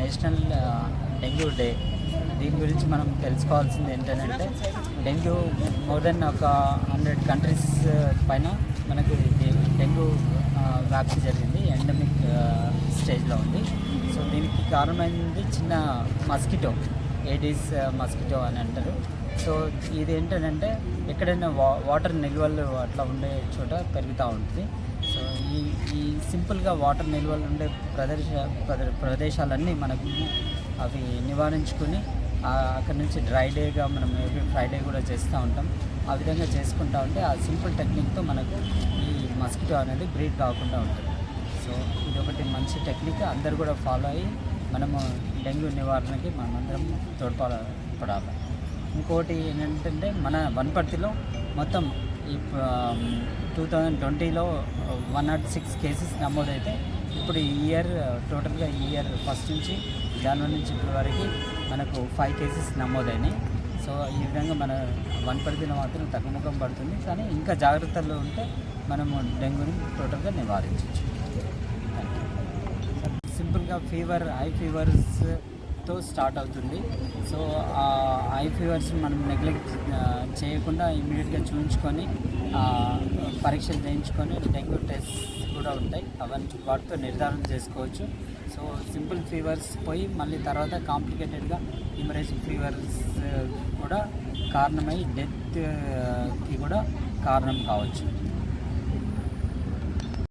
National dengue day. దీని గురించి మనం తెలుసుకోవాల్సింది ఏంటంటే డెంగ్యూ మోర్ దెన్ ఒక హండ్రెడ్ కంట్రీస్ పైన మనకు డెంగ్యూ వ్యాప్తి జరిగింది ఎండమిక్ స్టేజ్లో ఉంది. సో దీనికి కారణమైంది చిన్న మస్కిటో ఏడీస్ మస్కిటో అని అంటారు. సో ఇది ఏంటంటే ఎక్కడైనా వా వాటర్ నిల్వలు అట్లా ఉండే చోట పెరుగుతూ ఉంటుంది. సో ఈ ఈ సింపుల్గా వాటర్ నిల్వలు ఉండే ప్రదేశ ప్రద- ప్రదేశాలన్నీ మనకు అవి నివారించుకుని అక్కడ నుంచి డ్రై డేగా మనం ఎవ్రీ ఫ్రైడే కూడా చేస్తూ ఉంటాం. ఆ విధంగా చేసుకుంటా ఉంటే ఆ సింపుల్ టెక్నిక్తో మనకు ఈ మస్కిటో అనేది బ్రీడ్ కాకుండా ఉంటుంది. సో ఇది ఒకటి మంచి టెక్నిక్. అందరు కూడా ఫాలో అయ్యి మనము డెంగ్యూ నివారణకి మనమందరం తోడ్పడాలి ఇంకోటి ఏంటంటే మన వనపర్తిలో మొత్తం ఈ టూ థౌజండ్ ట్వంటీలో వన్ నాట్ సిక్స్ కేసెస్ నమోదైతే ఇప్పుడు ఈ ఇయర్ టోటల్గా uh, ఈ ఇయర్ ఫస్ట్ నుంచి జనవరి నుంచి ఇప్పటి వరకు మనకు ఫైవ్ కేసెస్ నమోదైనాయి. సో ఈ విధంగా మన వనపర్తిలో మాత్రం తగ్గుముఖం పడుతుంది. కానీ ఇంకా జాగ్రత్తలు ఉంటే మనము డెంగ్యూని టోటల్గా నివారించవచ్చు. సింపుల్గా ఫీవర్ ఐ తో స్టార్ట్ అవుతుంది. సో ఆ ఐ ఫీవర్స్ మనం నెగ్లెక్ట్ చేయకుండా ఇమీడియట్గా చూపించుకొని పరీక్షలు చేయించుకొని డెంగ్యూ టెస్ట్ కూడా ఉంటాయి. అవన్నీ వాటితో నిర్ధారణ చేసుకోవచ్చు. సో సింపుల్ ఫీవర్స్ పోయి మళ్ళీ తర్వాత కాంప్లికేటెడ్గా ఇమరేజింగ్ ఫీవర్స్ కూడా కారణమై డెత్కి కూడా కారణం కావచ్చు.